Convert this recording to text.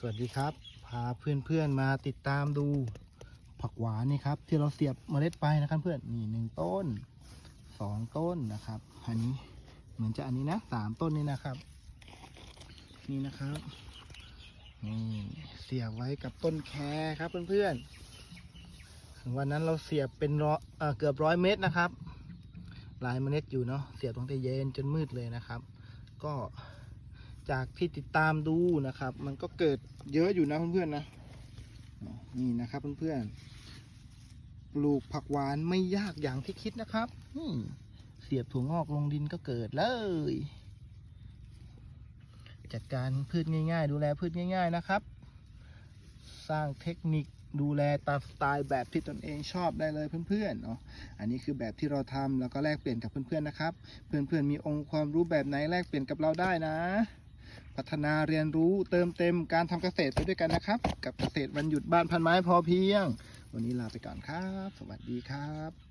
สวัสดีครับ พาเพื่อนๆมาติดตามดูผักหวานนี่ครับ ที่เราเสียบเมล็ดไปนะครับเพื่อนนี่หนึ่งต้นสองต้นนะครับอันนี้เหมือนจะอันนี้นะสามต้นนี่นะครับ นี่นะครับนี่เสียบไว้กับต้นแครครับเพื่อนๆวันนั้นเราเสียบเป็นร้อยเกือบร้อยเมตรนะครับหลายเมล็ดอยู่เนาะเสียบตั้งแต่เย็นจนมืดเลยนะครับ ก็ จากที่ติดตามดูนะครับ มันก็เกิดเยอะอยู่นะเพื่อนๆนะนี่นะครับเพื่อนๆปลูกผักหวานไม่ยากอย่างที่คิดนะครับนี่เสียบถั่วงอกลงดินก็เกิดเลย จัดการพืชง่าย ๆ ดูแลพืชง่าย ๆนะครับ สร้างเทคนิคดูแลตามสไตล์แบบที่ตนเองชอบได้เลยเพื่อนๆเนาะ อันนี้คือแบบที่เราทำแล้วก็แลกเปลี่ยนกับเพื่อนๆนะครับ เพื่อนๆมีองค์ความรู้แบบไหนแลกเปลี่ยนกับเราได้นะ พัฒนาเรียนรู้เติมเต็มการทำเกษตรไปด้วยกันนะครับ กับเกษตรวันหยุดบ้านพันไม้พอเพียง วันนี้ลาไปก่อนครับ สวัสดีครับ